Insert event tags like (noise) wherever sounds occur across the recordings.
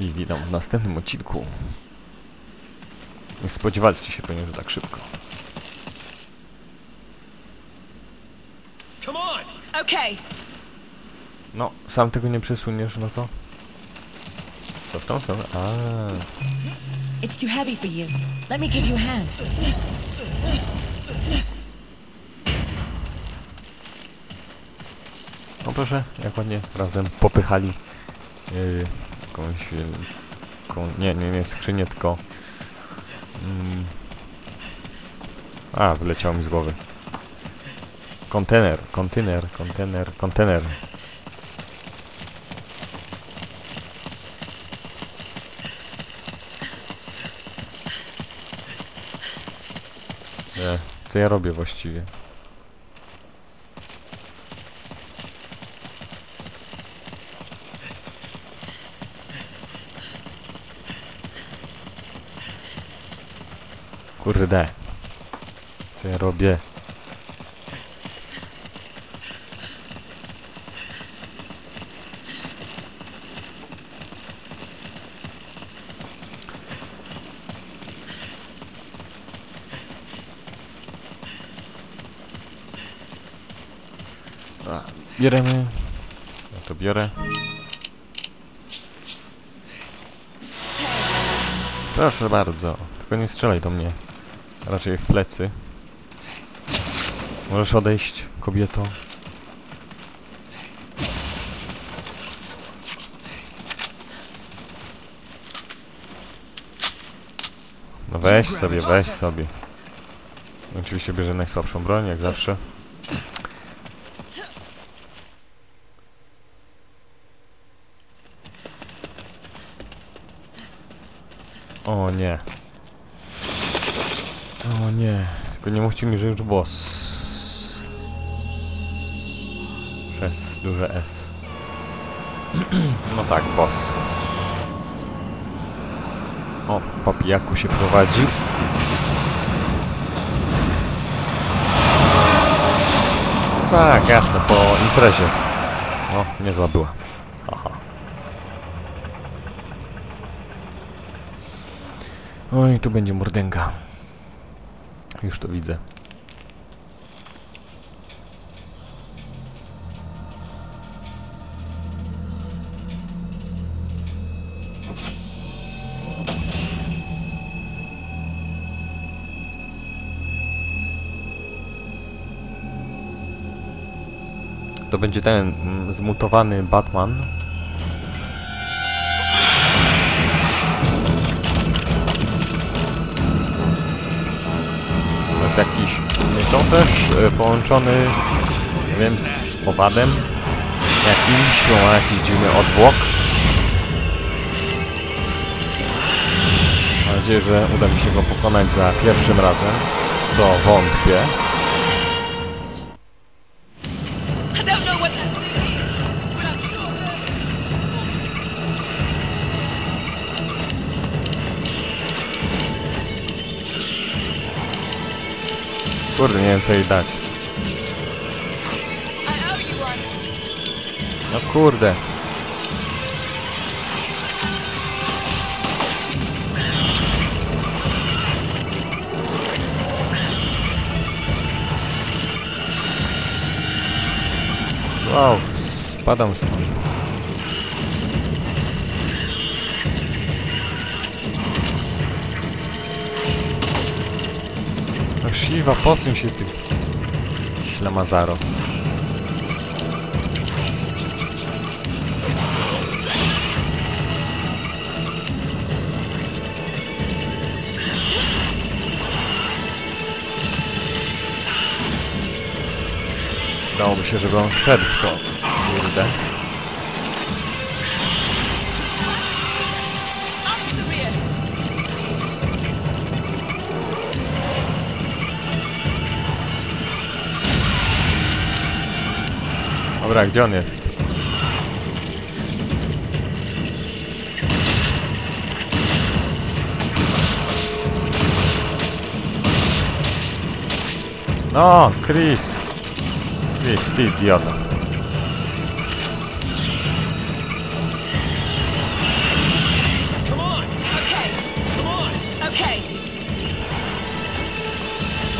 I witam w następnym odcinku. Nie spodziewaliście się pewnie, że tak szybko. Okay, No, sam tego nie przesuniesz, no to... Co w tą stronę? A, it's too heavy for you. Let me give you a hand. no proszę, jak ładnie razem popychali yy, jakąś... Yy, jaką, nie, nie, nie skrzynię, tylko... Mm, a, wyleciało mi z głowy. Kontener, kontener, kontener, kontener. Nie, co ja robię właściwie? Kurde. Co ja robię? A. Ja to biorę. Proszę bardzo. Tylko nie strzelaj do mnie. Raczej w plecy. Możesz odejść, kobieto. No weź sobie, weź sobie. Oczywiście bierze najsłabszą broń, jak zawsze. O nie. O nie. Tylko nie mówcie mi, że już boss. Przez duże S. (clears throat) no tak, boss. O, po pijaku się prowadzi. Tak, jasne, po imprezie. O, niezła była. Aha. Oj, tu będzie mordęga. Już to widzę. To będzie ten mm, zmutowany Batman. Jakiś to też e, połączony, nie wiem, z owadem jakimś, ma jakiś dziwny odwłok. Mam nadzieję, że uda mi się go pokonać za pierwszym razem, w co wątpię. Kurde, nie wiem co jej dać. No kurde. Wow, spadam stąd. No Shiva, posuń się ty. Ślamazaro. Dałoby się, żeby on wszedł w to. Kurde. Ура, где он есть? Но, Крис! Крис, ты идиота.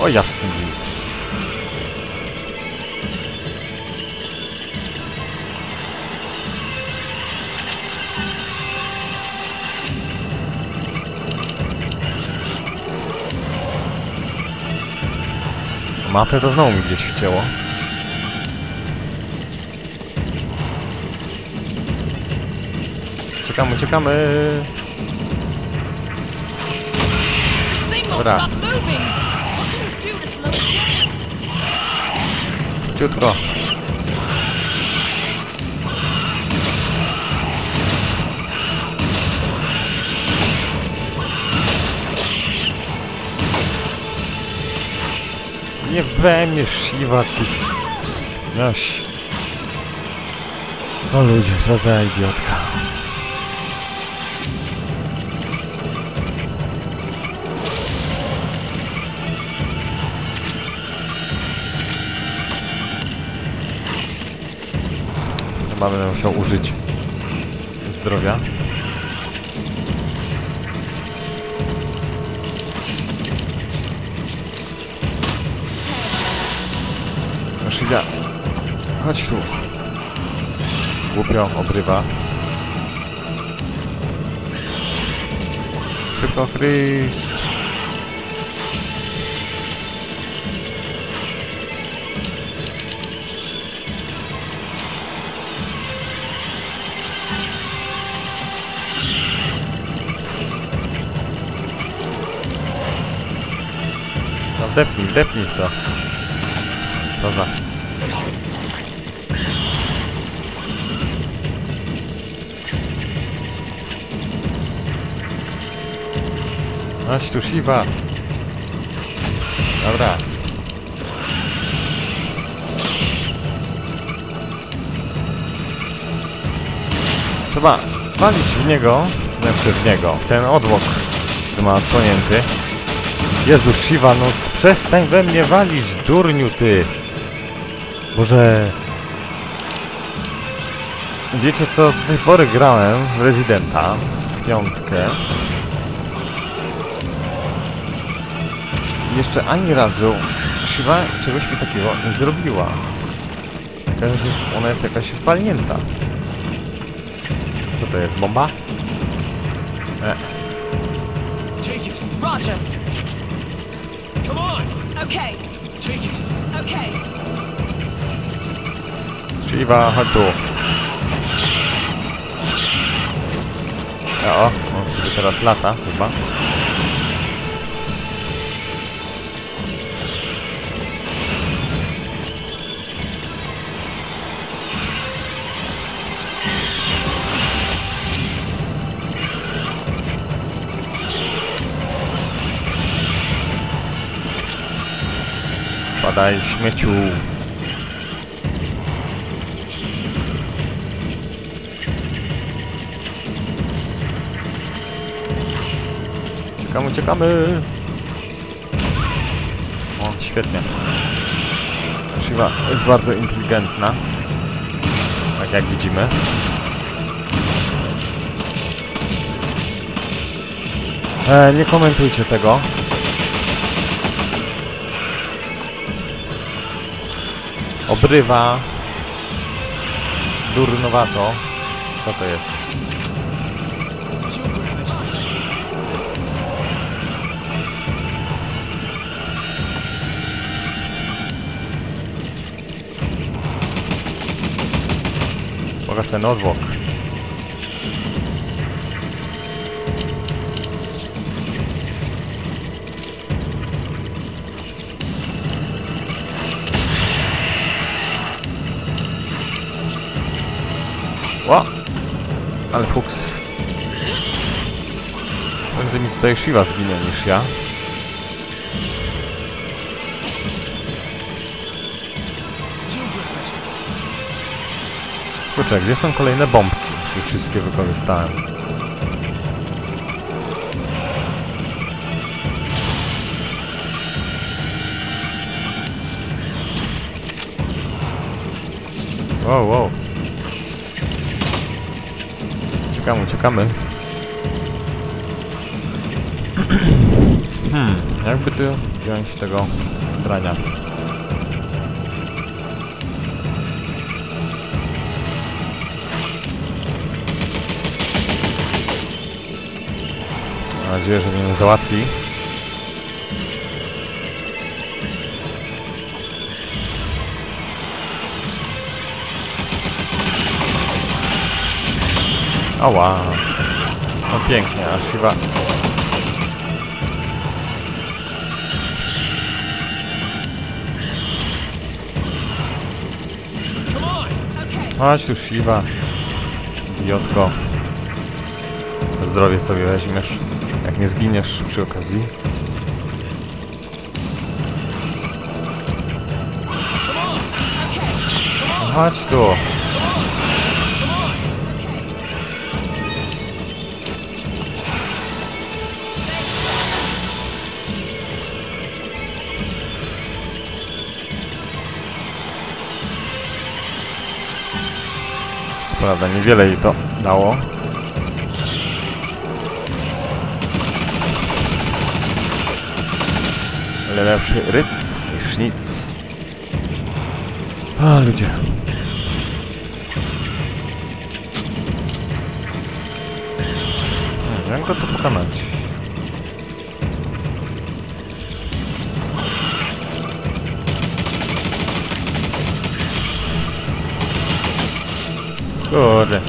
О, ясно. Mapę to znowu mi gdzieś wcięło. Uciekamy, uciekamy. Dobra. stop Nie we mnie siwa ty. Noś. O ludzie, co za idiotka. Chyba będę musiał użyć zdrowia. Szylia, chodź tu. Głupio obrywa. Szybko, Chris. No depnij, depnij to. Co za... Chodź tu, Shiva. Dobra. Trzeba walić w niego, znaczy w niego, w ten odłok, który ma odsłonięty. Jezu, Shiva, no przestań we mnie walić, durniu ty. Boże... Wiecie co, do tej pory grałem w Residenta, piątkę. Jeszcze ani razu Shiva czegoś mi takiego nie zrobiła. Jakaś, ona jest jakaś walnięta. Co to jest, bomba? E, Take it. Roger. Come on. Okay. Take it. Okay. Shiva, chodź tu. O, on sobie teraz lata chyba. Spadaj, śmieciu. Uciekamy, uciekamy. O, świetnie. Shiva jest bardzo inteligentna. Tak jak widzimy. E, nie komentujcie tego. Obrywa. Durnowato. Co to jest? Pokaż ten odwłok. Ła! Ale fuks. Prędzej mi tutaj Shiva zginie niż ja. Kurczę, gdzie są kolejne bombki? Czy wszystkie wykorzystałem? Wow, wow. Uciekamy, uciekamy. (clears throat) Hmm, jakby tu wziąć tego drania. Mam nadzieję, że mnie nie załatwi. Ała. No pięknie, a on! Chodź tu Shiva. Idiotko. Zdrowie sobie weźmiesz, jak nie zginiesz przy okazji. Chodź tu. Prawda niewiele jej to dało. Ale lepszy ryc niż nic. A ludzie. Jak go to pokonać? Kurde.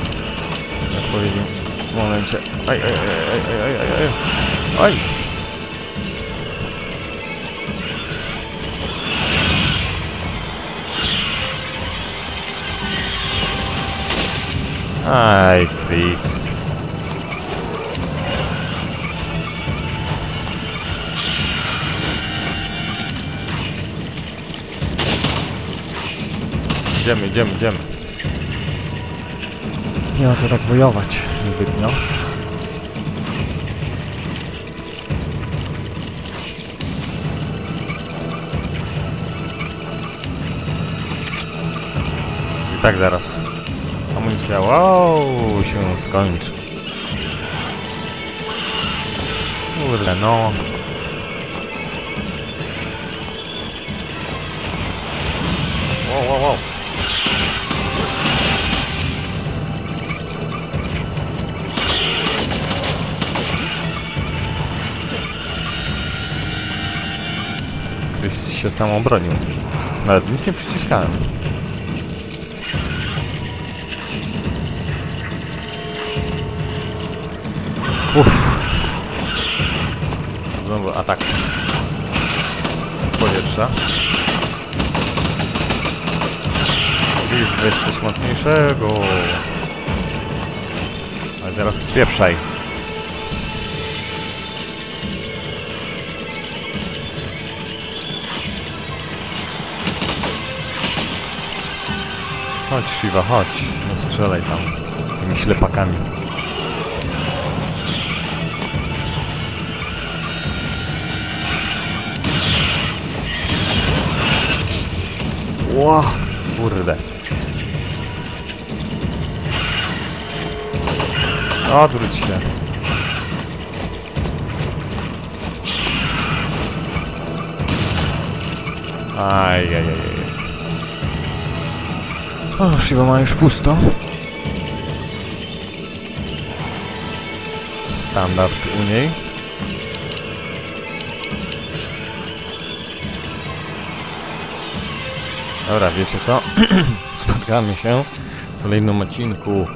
Jak powiedział w momencie. Aj, Chris. Idziemy, idziemy, idziemy. Nie ma co tak wojować zbytnio. I tak zaraz. Amunicja, wow, się skończy. Kurde, no. Wow, wow, wow. Się sam obronił. Nawet nic nie przyciskałem. Uff. Znowu atak. Z powietrza. Widzisz, weź coś mocniejszego. Ale teraz spieprzaj. Chodź Shiva, chodź. Nie strzelaj tam tymi ślepakami. Ło, kurde. Odwróć się. Aj, aj, aj, aj. O, Shiva ma już pusto. Standard u niej. Dobra, wiecie co? (clears throat) Spotkamy się w kolejnym odcinku yy,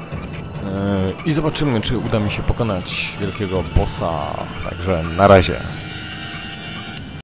i zobaczymy, czy uda mi się pokonać wielkiego bossa. Także na razie.